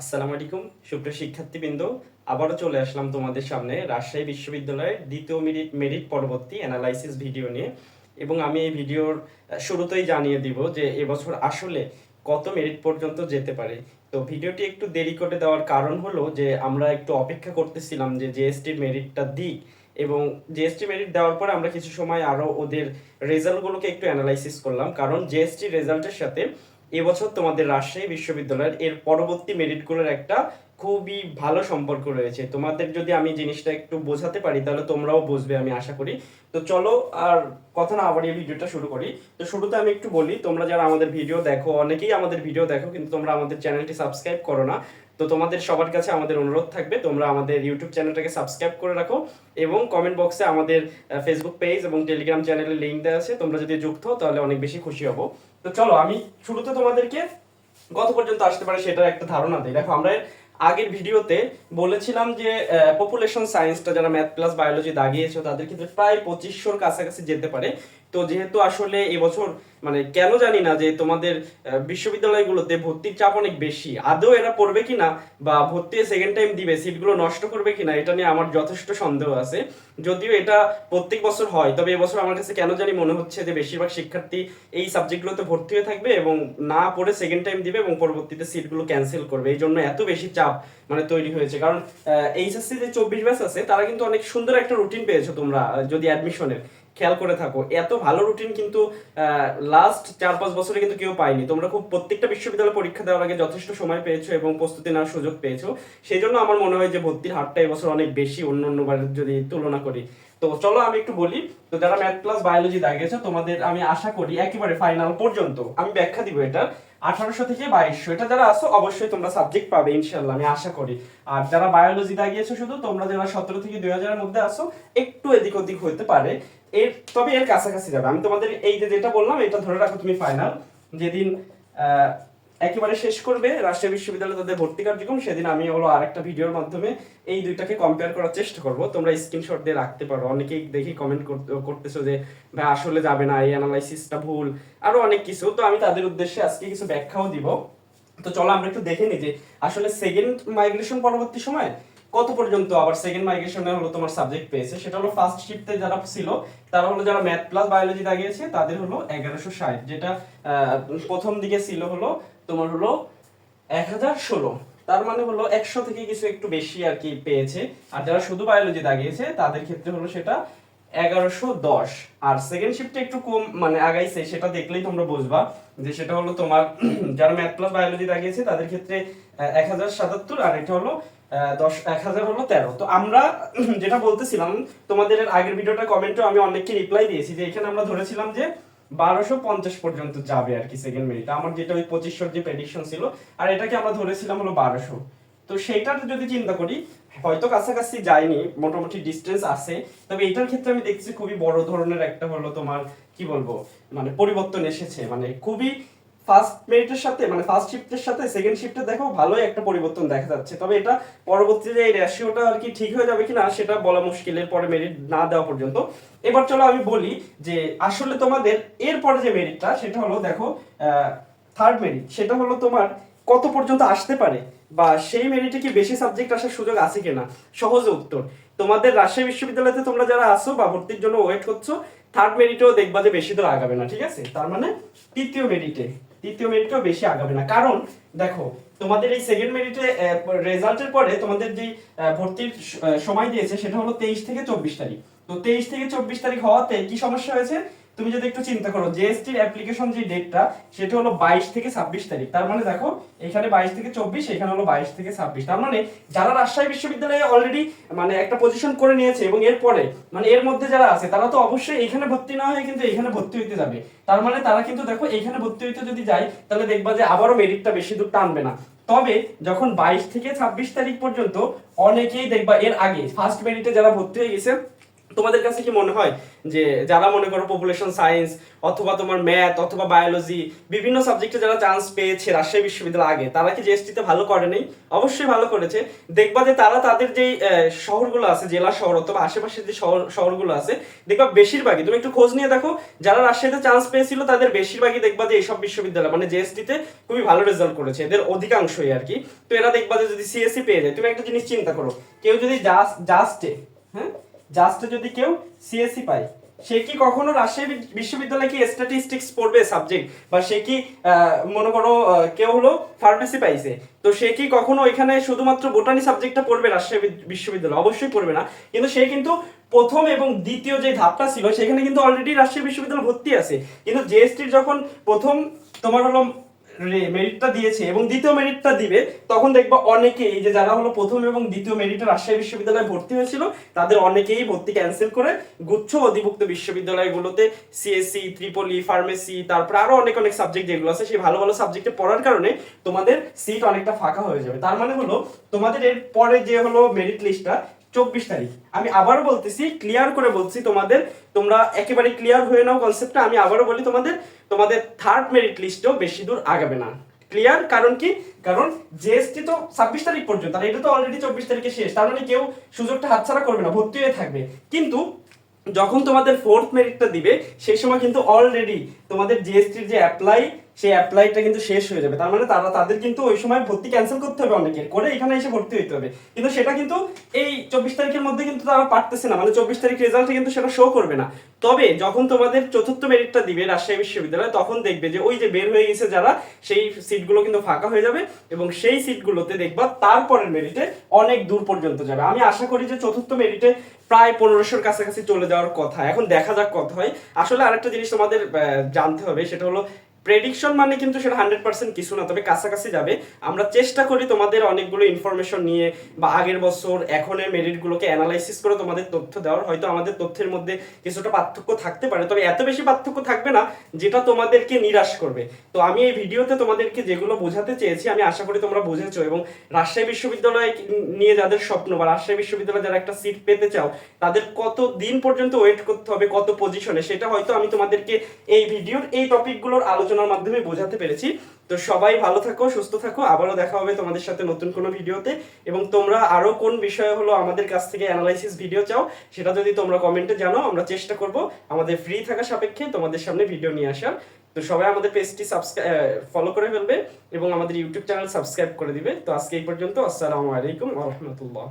আসসালামু আলাইকুম, সুপ্রিয় শিক্ষার্থীবৃন্দ। আবারও চলে আসলাম তোমাদের সামনে রাজশাহী বিশ্ববিদ্যালয়ের দ্বিতীয় মেরিট মেরিট পরবর্তী অ্যানালাইসিস ভিডিও নিয়ে। এবং আমি এই ভিডিওর শুরুতেই জানিয়ে দিব যে এবছর আসলে কত মেরিট পর্যন্ত যেতে পারে। তো ভিডিওটি একটু দেরি করে দেওয়ার কারণ হলো যে আমরা একটু অপেক্ষা করতেছিলাম যে জিএসটির মেরিটটা দিক। এবং জিএসটি মেরিট দেওয়ার পরে আমরা কিছু সময় আরও ওদের রেজাল্টগুলোকে একটু অ্যানালাইসিস করলাম। কারণ জিএসটি রেজাল্টের সাথে এবছর তোমাদের রাজশাহী বিশ্ববিদ্যালয়ের এর পরবর্তী মেরিটগুলোর একটা খুবই ভালো সম্পর্ক রয়েছে। তোমাদের যদি আমি জিনিসটা একটু বোঝাতে পারি, তাহলে তোমরাও বুঝবে আমি আশা করি। তো চলো আর কথা না আবার এই ভিডিওটা শুরু করি। তো শুরুতে আমি একটু বলি, তোমরা যারা আমাদের ভিডিও দেখো, অনেকেই আমাদের ভিডিও দেখো, কিন্তু তোমরা আমাদের চ্যানেলটি সাবস্ক্রাইব করো না। তো তোমাদের সবার কাছে আমাদের অনুরোধ থাকবে, তোমরা আমাদের ইউটিউব চ্যানেলটাকে সাবস্ক্রাইব করে রাখো এবং কমেন্ট বক্সে আমাদের ফেসবুক পেজ এবং টেলিগ্রাম চ্যানেলের লিঙ্ক দেওয়া আছে। তোমরা যদি যুক্ত হও, তাহলে অনেক বেশি খুশি হব। তো চলো, আমি শুরুতে তোমাদেরকে কত পর্যন্ত আসতে পারে সেটার একটা ধারণা দিই। দেখো, আমরা আগের ভিডিওতে বলেছিলাম যে পপুলেশন সায়েন্সটা যারা ম্যাথ প্লাস বায়োলজি দাগিয়েছে, তাদের কিন্তু প্রায় পঁচিশশোর কাছাকাছি যেতে পারে। তো যেহেতু আসলে এবছর মানে কেন জানি না যে তোমাদের বিশ্ববিদ্যালয়গুলোতে ভর্তির চাপ অনেক বেশি। আদৌ এরা পড়বে কিনা বা ভর্তি সেকেন্ড টাইম দিবে সিটগুলো নষ্ট করবে কিনা, এটা নিয়ে আমার যথেষ্ট সন্দেহ আছে। যদিও এটা প্রত্যেক বছর হয়, তবে এবছর আমার কাছে কেন জানি মনে হচ্ছে যে বেশিরভাগ শিক্ষার্থী এই সাবজেক্টগুলোতে ভর্তি হয়ে থাকবে এবং না পড়ে সেকেন্ড টাইম দিবে এবং পরবর্তীতে সিটগুলো ক্যান্সেল করবে। এই জন্য এত বেশি চাপ মানে তৈরি হয়েছে। কারণ এইচএসসি যে চব্বিশ ব্যাচ আছে, তারা কিন্তু অনেক সুন্দর একটা রুটিন পেয়েছ তোমরা যদি অ্যাডমিশনের খেয়াল করে থাকো। এত ভালো রুটিন কিন্তু লাস্ট চার পাঁচ বছরে কিন্তু কেউ পায়নি। তোমরা খুব প্রত্যেকটা বিশ্ববিদ্যালয়ে পরীক্ষা দেওয়ার আগে যথেষ্ট সময় পেয়েছ এবং প্রস্তুতি নেওয়ার সুযোগ পেয়েছ। সেই জন্য আমার মনে হয় যে ভর্তির হারটা এবছর অনেক বেশি অন্য অন্য বারের যদি তুলনা করি। তো চলো আমি একটু বলি, তো যারা ম্যাথ প্লাস বায়োলজি দাগিয়েছো তোমাদের আমি আশা করি একেবারে ফাইনাল পর্যন্ত। আমি ব্যাখ্যা দিব এটা। আঠারোশো থেকে বাইশশো, এটা যারা আসো অবশ্যই তোমরা সাবজেক্ট পাবে ইনশাল্লাহ আমি আশা করি। আর যারা বায়োলজি দাগিয়েছো শুধু, তোমরা যারা সতেরো থেকে দুই হাজারের মধ্যে আসো একটু এদিক ওদিক হতে পারে। এর, তবে এর কাছাকাছি যাবে। আমি তোমাদের এই যে যেটা বললাম, এটা ধরে রাখো তুমি ফাইনাল যেদিন একেবারে শেষ করবে তাদের ভর্তি কার্যক্রম, সেদিন আমি হলো আরেকটা ভিডিওর মাধ্যমে এই দুইটাকে কম্পেয়ার করার চেষ্টা করব। তোমরা স্ক্রিনশট দিয়ে রাখতে পারো। অনেকেই দেখি কমেন্ট করতেছো যে, ভাই, আসলে যাবে না, এই অ্যানালাইসিসটা ভুল, আরও অনেক কিছু। তো আমি তাদের উদ্দেশ্যে আজকে কিছু ব্যাখ্যাও দিব। তো চলো আমরা একটু দেখে নিই যে, আসলে সেকেন্ড মাইগ্রেশন পরবর্তী সময় কত পর্যন্ত আবার সেকেন্ড মাইগ্রেশনে হলো তোমার সাবজেক্ট পেয়েছে? সেটা হলো ফার্স্ট শিফটে যারা ছিল, তারা হলো যারা ম্যাথ প্লাস বায়োলজি দাগিয়েছে, তাদের হলো এগারোশো ষাট, যেটা প্রথম দিকে ছিল হলো তোমার হলো এক হাজার ষোলো। তার মানে হলো একশো থেকে কিছু একটু বেশি আর কি পেয়েছে। আর যারা শুধু বায়োলজি দাগিয়েছে, তাদের ক্ষেত্রে হলো সেটা এগারোশো দশ। আর সেকেন্ড শিফটে একটু কম মানে আগাইছে, সেটা দেখলেই তোমরা বুঝবা যে সেটা হলো তোমার, যারা ম্যাথ প্লাস বায়োলজি দাগিয়েছে, তাদের ক্ষেত্রে এক হাজার সাতাত্তর, আর এটা হলো দশ, এক হাজার হলো তেরো। তো আমরা যেটা বলতেছিলাম, তোমাদের আগের ভিডিওটা কমেন্টও আমি অনেককে রিপ্লাই দিয়েছি যে এখানে আমরা ধরেছিলাম যে বারোশো পঞ্চাশ পর্যন্ত যাবে আর কি সেকেন্ড মেরিট আমার যেটা ওই পঁচিশশোর যে প্রেডিকশন ছিল, আর এটাকে আমরা ধরেছিলাম হলো বারোশো। তো সেইটার যদি চিন্তা করি, হয়তো কাছাকাছি যায়নি, মোটামুটি ডিস্টেন্স আছে, তবে এটার ক্ষেত্রে আমি দেখছি খুবই বড় ধরনের একটা হলো তোমার, কি বলব মানে পরিবর্তন এসেছে। মানে খুবই ফার্স্ট মেরিটের সাথে মানে ফার্স্ট শিফটের সাথে, সেকেন্ড শিফটে দেখো ভালোই একটা পরিবর্তন দেখা যাচ্ছে। তবে এটা পরবর্তীতে এই রেশিওটা আর কি ঠিক হয়ে যাবে কিনা, সেটা বলা মুশকিল এরপরে মেরিট না দেওয়া পর্যন্ত। এবার চলো আমি বলি যে আসলে তোমাদের এরপরে যে মেরিটটা সেটা হলো দেখো থার্ড মেরিট সেটা হলো তোমার কত পর্যন্ত আসতে পারে বা সেই মেরিটে কি বেশি সাবজেক্ট আসার সুযোগ আছে কিনা? সহজ উত্তর। তোমাদের রাজশাহী বিশ্ববিদ্যালয়তে তোমরা যারা আসো বা ভর্তির জন্য ওয়েট করছ থার্ড মেরিটেও দেখবা যে বেশি দূর আগাবে না, ঠিক আছে? তার মানে তৃতীয় মেরিটে তৃতীয় মেরিটেও বেশি আগাবে না। কারণ, দেখো, তোমাদের এই সেকেন্ড মেরিটে রেজাল্টের পরে তোমাদের যে ভর্তির সময় দিয়েছে, সেটা হলো তেইশ থেকে চব্বিশ তারিখ। তো তেইশ থেকে চব্বিশ তারিখ হওয়াতে কি সমস্যা হয়েছে? তুমি যদি একটু চিন্তা করো জিএসটির অ্যাপ্লিকেশন যে ডেটটা সেটা হলো বাইশ থেকে ছাব্বিশ তারিখ। তার মানে দেখো, এখানে বাইশ থেকে চব্বিশ, এখানে হলো বাইশ থেকে ছাব্বিশ। তার মানে যারা রাজশাহী বিশ্ববিদ্যালয়ে অলরেডি মানে একটা পজিশন করে নিয়েছে এবং এরপরে মানে এর মধ্যে যারা আছে, তারা তো অবশ্যই এখানে ভর্তি না হয়ে কিন্তু এখানে ভর্তি হইতে যাবে। তার মানে তারা কিন্তু দেখো, এখানে ভর্তি হইতে যদি যায়, তাহলে দেখবা যে আবারও মেরিটটা বেশি দূর টানবে না। তবে যখন বাইশ থেকে ছাব্বিশ তারিখ পর্যন্ত, অনেকেই দেখবা এর আগে ফার্স্ট মেরিটে যারা ভর্তি হয়ে গেছে তোমাদের কাছে কি মনে হয় যে যারা মনে করো পপুলেশন সায়েন্স অথবা তোমার ম্যাথ অথবা বায়োলজি বিভিন্ন সাবজেক্টে যারা চান্স পেয়েছে রাজশাহী বিশ্ববিদ্যালয় আগে, তারা কি জিএসটিতে ভালো করে নেই? অবশ্যই ভালো করেছে। দেখবা যে তারা তাদের যেই শহরগুলো আছে, জেলা শহর অথবা আশেপাশে যে শহর, শহরগুলো আছে, দেখবা বেশিরভাগই, তুমি একটু খোঁজ নিয়ে দেখো, যারা রাজশাহীতে চান্স পেয়েছিল তাদের বেশিরভাগই দেখবা যে এইসব বিশ্ববিদ্যালয় মানে জিএসটিতে খুবই ভালো রেজাল্ট করেছে, এদের অধিকাংশই আর কি। তো এরা দেখবা যে যদি সিএসসি পেয়ে যায়, তুমি একটা জিনিস চিন্তা করো, কেউ যদি জাস্ট জাস্টে হ্যাঁ? জাস্টে যদি কেউ সিএসসি পায়, সে কি কখনো রাজশাহী বিশ্ববিদ্যালয়ে কি স্ট্যাটিস্টিক্স পড়বে সাবজেক্ট বা সে কি মনে করো কেউ হলো ফার্মেসি পাইছে, তো সে কি কখনো ওইখানে শুধুমাত্র বোটানি সাবজেক্টটা পড়বে রাজশাহী বিশ্ববিদ্যালয়? অবশ্যই পড়বে না। কিন্তু সে কিন্তু প্রথম এবং দ্বিতীয় যে ধাপটা ছিল, সেখানে কিন্তু অলরেডি রাজশাহী বিশ্ববিদ্যালয় ভর্তি আছে। কিন্তু জিএসটির যখন প্রথম তোমার হলো মেরিটটা দিয়েছে এবং দ্বিতীয় মেরিটটা দিবে, তখন দেখবা অনেকে এই যে যারা হলো প্রথম এবং দ্বিতীয় মেরিটে রাজশাহী বিশ্ববিদ্যালয়ে ভর্তি হয়েছিল, তাদের অনেকেই ভর্তি ক্যান্সেল করে গুচ্ছ অধিভুক্ত বিশ্ববিদ্যালয়গুলোতে সিএসসি ত্রিপলি ফার্মেসি তারপরে আরও অনেক অনেক সাবজেক্ট যেগুলো আছে, সেই ভালো ভালো সাবজেক্টে পড়ার কারণে তোমাদের সিট অনেকটা ফাঁকা হয়ে যাবে। তার মানে হলো, তোমাদের এর পরে যে হলো মেরিট লিস্টটা চব্বিশ তারিখ। আমি আবারও বলতেছি ক্লিয়ার করে বলছি তোমাদের, তোমরা একেবারে ক্লিয়ার হয়ে নাও কনসেপ্টটা আমি আবারও বলি তোমাদের তোমাদের থার্ড মেরিট লিস্টও বেশি দূর আগাবে না। ক্লিয়ার কারণ কি? কারণ জিএসটি তো ছাব্বিশ তারিখ পর্যন্ত, আর এটা তো অলরেডি চব্বিশ তারিখে শেষ। তার মানে কেউ সুযোগটা হাতছাড়া করবে না, ভর্তি হয়ে থাকবে। কিন্তু যখন তোমাদের ফোর্থ মেরিটটা দিবে, সেই সময় কিন্তু অলরেডি তোমাদের জিএসটির যে অ্যাপ্লাই সেই অ্যাপ্লাইটা কিন্তু শেষ হয়ে যাবে। তার মানে তারা তাদের কিন্তু ওই সময় ভর্তি ক্যান্সেল করতে হবে অনেকের করে এখানে এসে ভর্তি হইতে হবে। কিন্তু সেটা কিন্তু এই চব্বিশ তারিখের মধ্যে কিন্তু তারা পারতেছে না। মানে চব্বিশ তারিখ রেজাল্টে কিন্তু সেটা শো করবে না। তবে যখন তোমাদের চতুর্থ মেরিটটা দিবে রাজশাহী বিশ্ববিদ্যালয়, তখন দেখবে যে ওই যে বের হয়ে গেছে যারা, সেই সিটগুলো কিন্তু ফাঁকা হয়ে যাবে এবং সেই সিটগুলোতে দেখবা তারপরের মেরিটে অনেক দূর পর্যন্ত যাবে। আমি আশা করি যে চতুর্থ মেরিটে প্রায় পনেরোশোর কাছাকাছি চলে যাওয়ার কথা। এখন দেখা যাক কত হয়। আসলে আরেকটা জিনিস তোমাদের জানতে হবে, সেটা হলো প্রেডিকশন মানে কিন্তু সেটা হান্ড্রেড পার্সেন্ট কিছু না, তবে কাছাকাছি যাবে। আমরা চেষ্টা করি তোমাদের অনেকগুলো ইনফরমেশন নিয়ে বা আগের বছর, এখনের মেরিটগুলোকে অ্যানালাইসিস করে তোমাদের তথ্য দেওয়ার। হয়তো আমাদের তথ্যের মধ্যে কিছুটা পার্থক্য থাকতে পারে, তবে এত বেশি পার্থক্য থাকবে না যেটা তোমাদেরকে নিরাশ করবে। তো আমি এই ভিডিওতে তোমাদেরকে যেগুলো বোঝাতে চেয়েছি, আমি আশা করি তোমরা বুঝেছ এবং রাজশাহী বিশ্ববিদ্যালয় নিয়ে যাদের স্বপ্ন বা রাজশাহী বিশ্ববিদ্যালয়ে যারা একটা সিট পেতে চাও, তাদের কত দিন পর্যন্ত ওয়েট করতে হবে, কত পজিশনে সেটা হয়তো আমি তোমাদেরকে এই ভিডিওর এই টপিকগুলোর আলোচনার মাধ্যমে বোঝাতে পেরেছি। তো সবাই ভালো থাকো, সুস্থ থাকো। আবারও দেখা হবে তোমাদের সাথে নতুন কোনো ভিডিওতে। এবং তোমরা আরও কোন বিষয়ে হলো আমাদের কাছ থেকে অ্যানালাইসিস ভিডিও চাও, সেটা যদি তোমরা কমেন্টে জানো আমরা চেষ্টা করব আমাদের ফ্রি থাকা সাপেক্ষে তোমাদের সামনে ভিডিও নিয়ে আসার। তো সবাই আমাদের পেজটি সাবস্ক্রাইব ফলো করে ফেলবে এবং আমাদের ইউটিউব চ্যানেল সাবস্ক্রাইব করে দিবে। তো আজকে এই পর্যন্ত, আসসালামু আলাইকুম রাহমাতুল্লাহ।